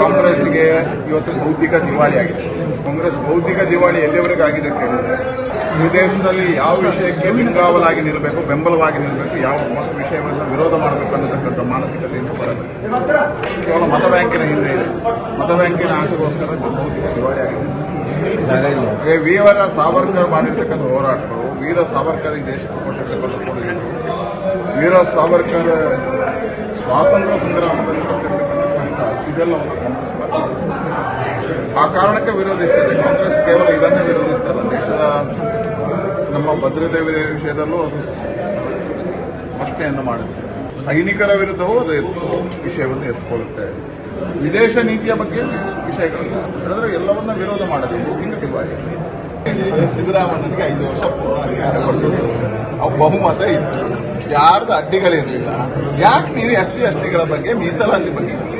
ಕಾಂಗ್ರೆಸ್ಗೆ ಇವತ್ತು ಬೌದ್ಧಿಕ ದಿವಾಳಿ ಆಗಿದೆ ಕಾಂಗ್ರೆಸ್ ಬೌದ್ಧಿಕ ದಿವಾಳಿ ಎಲ್ಲಿವರೆಗೂ ಆಗಿದೆ ಕೇಳಿದ್ರೆ ಈ ದೇಶದಲ್ಲಿ ಯಾವ ವಿಷಯಕ್ಕೆ ಬೆಂಗಾವಲಾಗಿ ನಿಲ್ಲಬೇಕು ಬೆಂಬಲವಾಗಿ ನಿಲ್ಲಬೇಕು ಯಾವ ವಿಷಯವನ್ನು ವಿರೋಧ ಮಾಡಬೇಕು ಅನ್ನತಕ್ಕಂಥ ಮಾನಸಿಕತೆಯಿಂದ ಬರಬೇಕು. ಕೇವಲ ಮತ ಬ್ಯಾಂಕಿನ ಹಿಂದೆ ಇದೆ. ಮತ ಬ್ಯಾಂಕಿನ ಆಸೆಗೋಸ್ಕರ ಬೌದ್ಧಿಕ ದಿವಾಳಿ ಆಗಿದೆ. ಹಾಗೆ ವೀರ ಸಾವರ್ಕರ್ ಮಾಡಿರ್ತಕ್ಕಂಥ ಹೋರಾಟಗಳು ವೀರ ಸಾವರ್ಕರ್ ಈ ದೇಶಕ್ಕೆ ಕೊಟ್ಟಿರ್ತಕ್ಕಂಥ ವೀರ ಸಾವರ್ಕರ್ ಸ್ವಾತಂತ್ರ್ಯ ಸಂಗ್ರಾಮದಲ್ಲಿ ಮಾಡ್ತಿದೆ. ಆ ಕಾರಣಕ್ಕೆ ವಿರೋಧಿಸ್ತದೆ ಕಾಂಗ್ರೆಸ್ ಕೇವಲ ಇದನ್ನೇ ವಿರೋಧಿಸ್ತಾರೆ. ದೇಶದ ನಮ್ಮ ಭದ್ರತೆ ವಿಷಯದಲ್ಲೂ ಅದು ಪ್ರಶ್ನೆಯನ್ನು ಮಾಡುತ್ತೆ ಸೈನಿಕರ ವಿರುದ್ಧವೂ ಅದು ವಿಷಯವನ್ನು ಎತ್ಕೊಳ್ಳುತ್ತೆ. ವಿದೇಶ ನೀತಿಯ ಬಗ್ಗೆ ವಿಷಯಗಳನ್ನು ಹೇಳಿದ್ರೆ ಎಲ್ಲವನ್ನ ವಿರೋಧ ಮಾಡೋದು. ದಿವಾಳಿ ಸಿದ್ದರಾಮಯ್ಯನಿಗೆ ಐದು ವರ್ಷ ಪೂರ್ಣ ಅಧಿಕಾರ ಬಹುಮತ ಇತ್ತು. ಯಾರ್ದು ಅಡ್ಡಿಗಳಿರಲಿಲ್ಲ. ಯಾಕೆ ನೀವು ಎಸ್ ಸಿ ಎಸ್ ಟಿಗಳ ಬಗ್ಗೆ, ಮೀಸಲಾತಿ ಬಗ್ಗೆ ನೀವು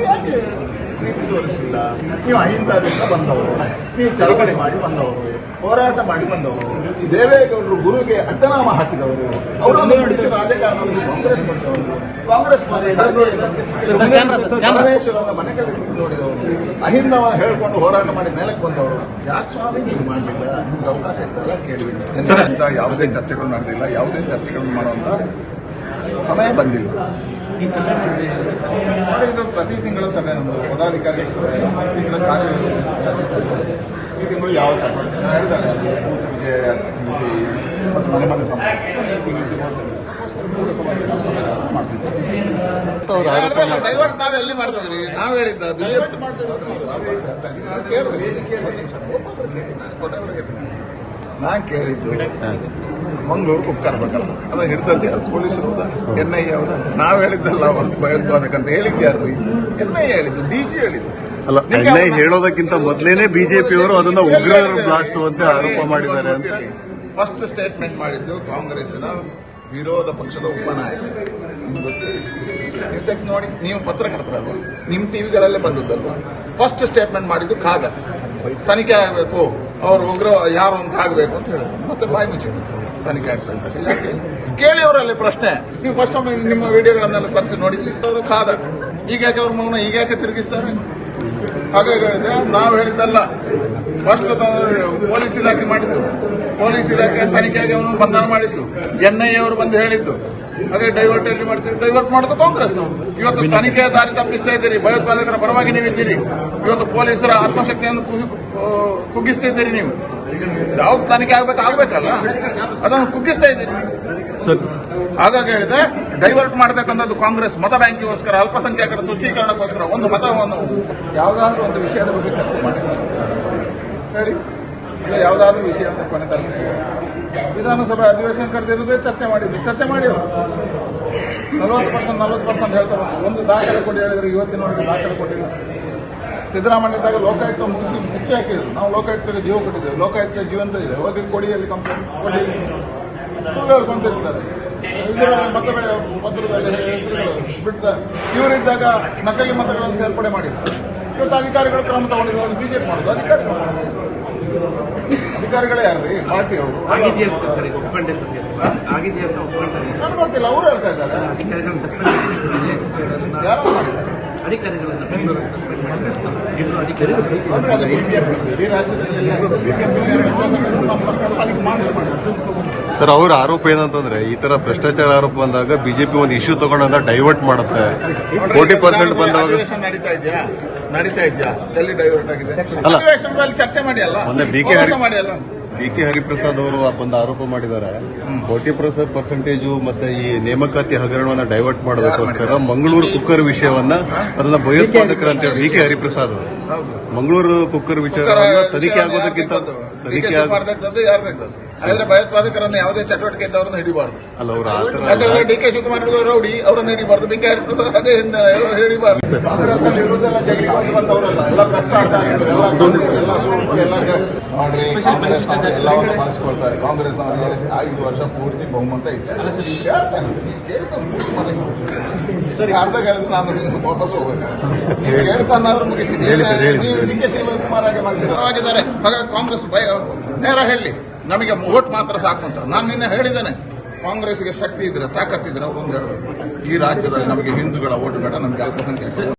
ಪ್ರೀತಿ ತೋರಿಸಲಿಲ್ಲ? ನೀವು ಅಹಿಂಸಾದಿಂದ ಬಂದವರು, ನೀವು ಚಳವಳಿ ಮಾಡಿ ಬಂದವರು, ಹೋರಾಟ ಮಾಡಿ ಬಂದವರು, ದೇವೇಗೌಡರು ಗುರುಗೆ ಅಡ್ಡನಾಮ ಹಾಕಿದವರು, ಅವರನ್ನು ನಡೆಸಿ ರಾಜಕಾರಣದಲ್ಲಿ ಕಾಂಗ್ರೆಸ್ ಮಾಡಿದವರು, ಕಾಂಗ್ರೆಸ್ ಪರಮೇಶ್ವರನ ಮನೆ ಕಳಿಸಿ ನೋಡಿದವರು, ಅಹಿಂದವ ಹೇಳ್ಕೊಂಡು ಹೋರಾಟ ಮಾಡಿ ಮೇಲಕ್ಕೆ ಬಂದವರು. ಯಾಕೆ ಸ್ವಾಮಿ ನೀವು ಮಾಡಲಿಲ್ಲ? ನಿಮ್ಗೆ ಅವಕಾಶ ಇತ್ತಲ್ಲ ಕೇಳಿ. ಇಂಥ ಯಾವುದೇ ಚರ್ಚೆಗಳು ನಡೆದಿಲ್ಲ. ಯಾವುದೇ ಚರ್ಚೆಗಳನ್ನು ಮಾಡುವಂತ ಸಮಯ ಬಂದಿಲ್ಲ. ನೋಡಿ, ಇದು ಪ್ರತಿ ತಿಂಗಳ ಸಭೆ ನಮ್ಮದು ಪದಾಧಿಕಾರಿಗಳ ಸಭೆ ಪ್ರತಿ ತಿಂಗಳ ಕಾರ್ಯ ಈ ತಿಂಗಳು ಯಾವ ಚಟುವಟಿಕೆ ನಾನು ಹೇಳಿದ್ದಾರೆ ಮತ್ತು ಮನೆ ಮನೆ ತಿಂಗಳು. ಡೈವರ್ಟ್ ನಾವು ಎಲ್ಲಿ ಮಾಡ್ತೀವಿ ನಾವು ಹೇಳಿದ್ದ ಬಿಜೆಪಿ. ನಾನು ಕೇಳಿದ್ದು ಮಂಗಳೂರು ಕುಕ್ಕರ್ ಬೇಕಲ್ಲ ಅದ ಹಿಡ್ದದ್ದು ಯಾರು ಪೊಲೀಸರು ಎನ್ ಐ ಅವರ. ನಾವು ಹೇಳಿದ್ದಲ್ಲ ಅವ್ರು ಭಯೋತ್ಪಾದಕ ಅಂತ ಹೇಳಿದ್ಯಾರು ಎನ್ ಐ ಹೇಳಿದ್ದು ಡಿ ಜಿ ಹೇಳಿದ್ದು. ಅಲ್ಲ ಎಣ್ಣೆ ಹೇಳೋದಕ್ಕಿಂತ ಮೊದಲೇನೆ ಬಿಜೆಪಿಯವರು ಅದನ್ನ ಉಗ್ರರ ಬ್ಲಾಸ್ಟ್ ಅಂತ ಆರೋಪ ಮಾಡಿದ್ದಾರೆ ಅಂತ. ಫಸ್ಟ್ ಸ್ಟೇಟ್ಮೆಂಟ್ ಮಾಡಿದ್ದು ಕಾಂಗ್ರೆಸ್ನ ವಿರೋಧ ಪಕ್ಷದ ಉಪನಾಯಕ. ನೀವು ತೆಗ್ದು ನೋಡಿ ನೀವು ಪತ್ರಕರ್ತರಲ್ವ ನಿಮ್ಮ ಟಿವಿಗಳಲ್ಲೇ ಬಂದದ್ದಲ್ವ? ಫಸ್ಟ್ ಸ್ಟೇಟ್ಮೆಂಟ್ ಮಾಡಿದ್ದು ಖಾದ ತನಿಖೆ ಆಗಬೇಕು. ಅವ್ರು ಉಗ್ರ ಯಾರು ಅಂತ ಆಗಬೇಕು ಅಂತ ಹೇಳಿದ್ರು. ಮತ್ತೆ ಬಾಯಿ ಮುಚ್ಚಿ ಕೂತ್ರು. ತನಿಖೆ ಆಗ್ತಾ ಇದ್ದಾಗ. ಯಾಕೆ? ಕೇಳಿ ಅವರಲ್ಲಿ ಪ್ರಶ್ನೆ. ನೀವು ಫಸ್ಟ್ ಒಮ್ಮೆ ನಿಮ್ಮ ವಿಡಿಯೋಗಳನ್ನೆಲ್ಲ ತರಿಸಿ ನೋಡಿ. ಅವರು ಕಾದ. ಈಗ ಯಾಕೆ ಅವ್ರ ಮೌನ ಈಗ ಯಾಕೆ ತಿರುಗಿಸ್ತಾರೆ? ಹಾಗಾಗಿ ಹೇಳಿದೆ, ನಾವು ಹೇಳಿದ್ದಲ್ಲ. ಫಸ್ಟ್ ಪೊಲೀಸ್ ಇಲಾಖೆ ಮಾಡಿದ್ದು. ಪೊಲೀಸ್ ಇಲಾಖೆ ತನಿಖೆಗೆ ಅವನು ಬಂಧನ ಮಾಡಿದ್ದು. ಎನ್ ಐ ಎ ಅವರು ಬಂದು ಹೇಳಿದ್ದು. ಹಾಗೆ ಡೈವರ್ಟ್ ಎಲ್ಲಿ ಮಾಡ್ತೀರಿ? ಡೈವರ್ಟ್ ಮಾಡೋದು ಕಾಂಗ್ರೆಸ್ ಇವತ್ತು ತನಿಖೆಯ ದಾರಿ ತಪ್ಪಿಸ್ತಾ ಇದ್ದೀರಿ. ಭಯೋತ್ಪಾದಕರ ಪರವಾಗಿ ನೀವಿದ್ದೀರಿ ಇವತ್ತು ಪೊಲೀಸರ ಆತ್ಮಶಕ್ತಿಯನ್ನು ಕುಗ್ಗಿಸ್ತಾ ಇದ್ದೀರಿ ನೀವು. ಯಾವ್ದು ತನಿಖೆ ಆಗ್ಬೇಕು ಆಗ್ಬೇಕಲ್ಲ? ಅದನ್ನು ಕುಗ್ಗಿಸ್ತಾ ಇದ್ದೀರಿ. ಹಾಗಾಗಿ ಹೇಳಿದೆ ಡೈವರ್ಟ್ ಮಾಡತಕ್ಕಂಥದ್ದು ಕಾಂಗ್ರೆಸ್ ಮತ ಬ್ಯಾಂಕಿಗೋಸ್ಕರ ಅಲ್ಪಸಂಖ್ಯಾತರ ತುಷ್ಟೀಕರಣಕ್ಕೋಸ್ಕರ ಒಂದು ಮತವನ್ನು ಯಾವುದಾದ್ರೂ ಒಂದು ವಿಷಯದ ಬಗ್ಗೆ ಚರ್ಚೆ ಮಾಡಿ. ಹೇಳಿ. ಇಲ್ಲ ಯಾವುದಾದ್ರೂ ಅಂತ ಕೊನೆ ತಲುಪಿಸಿ. ವಿಧಾನಸಭೆ ಅಧಿವೇಶನ ಕರೆದಿರೋದೇ ಚರ್ಚೆ ಮಾಡಿದ್ದು. ಚರ್ಚೆ ಮಾಡಿ ಅವರು ನಲ್ವತ್ತು ಪರ್ಸೆಂಟ್ ನಲ್ವತ್ತು ಪರ್ಸೆಂಟ್ ಹೇಳ್ತಾ ಒಂದು ದಾಖಲೆ ಕೊಟ್ಟು ಹೇಳಿದ್ರೆ ಇವತ್ತಿನವರೆಗೆ ದಾಖಲೆ ಕೊಟ್ಟಿಲ್ಲ. ಸಿದ್ದರಾಮಯ್ಯದಾಗ ಲೋಕಾಯುಕ್ತ ಮುಗಿಸಿ ಮುಚ್ಚಿ ಹಾಕಿದ್ರು. ನಾವು ಲೋಕಾಯುಕ್ತಕ್ಕೆ ಜೀವ ಕೊಟ್ಟಿದ್ದೇವೆ. ಲೋಕಾಯುಕ್ತ ಜೀವಂತ ಇದೆ. ಹೋಗಿ ಕೊಡಿಯಲ್ಲಿ ಕಂಪ್ಲೇಂಟ್ ಕೊಡಿ. ಸುಳ್ಳು ಹೇಳ್ಕೊಂತಿರ್ತಾರೆ ಇದರಲ್ಲಿ ಮತ ಪತ್ರದಲ್ಲಿ ಇವರಿದ್ದಾಗ ನಕಲಿ ಮತಗಳನ್ನು ಸೇರ್ಪಡೆ ಮಾಡಿದ್ರು. ಇವತ್ತು ಅಧಿಕಾರಿಗಳು ಕ್ರಮ ತಗೊಂಡಿದ್ದಾರೆ ಬಿಜೆಪಿ ಮಾಡೋದು. ಅಧಿಕಾರಿಗಳು ಮಾಡೋದು. ಅಧಿಕಾರಿಗಳೇ ಯಾರು ಪಾರ್ಟಿ ಅವರು? ಆಗಿದೆಯಾ ಅಂತ ಸರ್ ಈಗ ಒಪ್ಕೊಂಡೆ ಅಂತ ಆಗಿದೆಯಾ ಅಂತ ಒಪ್ಕೊಂತಾರೆ ನನಗೆ ಗೊತ್ತಿಲ್ಲ ಅವರು ಹೇಳ್ತಾ ಇದ್ದಾರೆ. ಅಧಿಕಾರಿಗಳನ್ನ ಸಸ್ಪೆಂಡ್ ಮಾಡಿದ್ದಾರೆ ಯಾರು ಮಾಡಿದ್ದಾರೆ? ಅಧಿಕಾರಿಗಳನ್ನ ಬೆಂಗಳೂರಲ್ಲಿ ಸಸ್ಪೆಂಡ್ ಮಾಡಿದ್ದಾರೆ ಇಬ್ಬರು ಅಧಿಕಾರಿಗಳು. ಇಡೀ ರಾಜ್ಯದಲ್ಲಿ ಸರ್ ಅವ್ರ ಆರೋಪ ಏನಂತಂದ್ರೆ ಈ ತರ ಭ್ರಷ್ಟಾಚಾರ ಆರೋಪ ಬಂದಾಗ ಬಿಜೆಪಿ ಒಂದು ಇಶ್ಯೂ ತಗೊಂಡಾಗ ಡೈವರ್ಟ್ ಮಾಡುತ್ತೆ. ಫೋರ್ಟಿ ಪರ್ಸೆಂಟ್ ಬಂದಾಗ ನಡೀತಾ ಇದೆಯಾ? ನಡೀತಾ ಇದೆಯಾ? ಎಲ್ಲಿ ಡೈವರ್ಟ್ ಆಗಿದೆ? ಅಲ್ಲ. ಅಧಿವೇಶನದಲ್ಲಿ ಚರ್ಚೆ ಮಾಡಿ ಅಲ್ಲ ಮೊನ್ನೆ BK ಹರಿ- ಮಾಡಿ ಅಲ್ಲ ಬಿ ಕೆ ಹರಿಪ್ರಸಾದ್ ಅವರು ಒಂದು ಆರೋಪ ಮಾಡಿದ್ದಾರೆ. ಫೋರ್ಟಿ ಪರ್ಸೆಂಟ್ ಪರ್ಸೆಂಟೇಜು ಮತ್ತೆ ಈ ನೇಮಕಾತಿ ಹಗರಣವನ್ನ ಡೈವರ್ಟ್ ಮಾಡೋದಕ್ಕೋಸ್ಕರ ಮಂಗಳೂರು ಕುಕ್ಕರ್ ವಿಷಯವನ್ನ ಅದನ್ನ ಭಯೋತ್ಪಾದಕರ ಅಂತ ಹೇಳಿ ಬಿ ಕೆ ಹರಿಪ್ರಸಾದ್ ಅವರು. ಹೌದು. ಮಂಗಳೂರು ಕುಕ್ಕರ್ ವಿಚಾರವನ್ನ ತನಿಖೆ ಆಗೋದಕ್ಕಿಂತ ತನಿಖೆ ಆದ್ರೆ ಭಯೋತ್ಪಾದಕರನ್ನ ಯಾವುದೇ ಚಟುವಟಿಕೆ ಇದ್ದವರನ್ನ ಹಿಡಿಬಾರ್ದು. ಅಲ್ಲ ಅವರು ಆತರ ಯಾಕಂದ್ರೆ ಡಿ ಕೆ ಶಿವಕುಮಾರ್ ರೌಡಿ ಅವರನ್ನ ಹಿಡಿಬಾರ್ದು. ಬಿಂಕೆ ಕೆ ಹರಿಪ್ರಸಾದ್ ಅದೇ ಹಿಂದೆ ಹಿಡಿಬಾರ್ದು. ಕಾಂಗ್ರೆಸ್ ಅಲ್ಲಿ ಇರುವುದೆಲ್ಲ ಜೈಲಿಗೆ ಹೋಗಿ ಬಂದವರಲ್ಲ ಎಲ್ಲ ಭ್ರಷ್ಟಾಚಾರಿಗಳು ಎಲ್ಲ ಕಾಂಗ್ರೆಸ್, ಎಲ್ಲ ಮಾಡ್ರಿ ಕಾಂಗ್ರೆಸ್ ಎಲ್ಲವನ್ನು ಬಳಸ್ಕೊಳ್ತಾರೆ ಕಾಂಗ್ರೆಸ್ ಅವರಿಗೆ ಐದು ವರ್ಷ ಪೂರ್ತಿ ಬಹುಮತ ಇತ್ತು ಅರ್ಧ ಹೇಳಿದ್ರೆ ನಾನು ವಾಪಸ್ ಹೋಗ್ಬೇಕಾಗುತ್ತೆ ಹೇಳ್ತಾನಾದ್ರೂ ಮುಗಿಸಿ. ಡಿ ಕೆ ಶಿವಕುಮಾರ್ ಹಾಗೆ ಹಾಗಾಗಿ ಕಾಂಗ್ರೆಸ್ ಭಯ ನೇರ ಹೇಳಿ. ನಮಗೆ ಓಟ್ ಮಾತ್ರ ಸಾಕು ಅಂತ. ನಾನು ನಿನ್ನೆ ಹೇಳಿದ್ದೇನೆ. ಕಾಂಗ್ರೆಸ್ಗೆ ಶಕ್ತಿ ಇದ್ರೆ ತಾಕತ್ತಿದ್ರೆ ಒಂದು ಹೇಳಬೇಕು ಈ ರಾಜ್ಯದಲ್ಲಿ ನಮಗೆ ಹಿಂದೂಗಳ ಬೇಡ ನಮಗೆ ಅಲ್ಪಸಂಖ್ಯಾತ.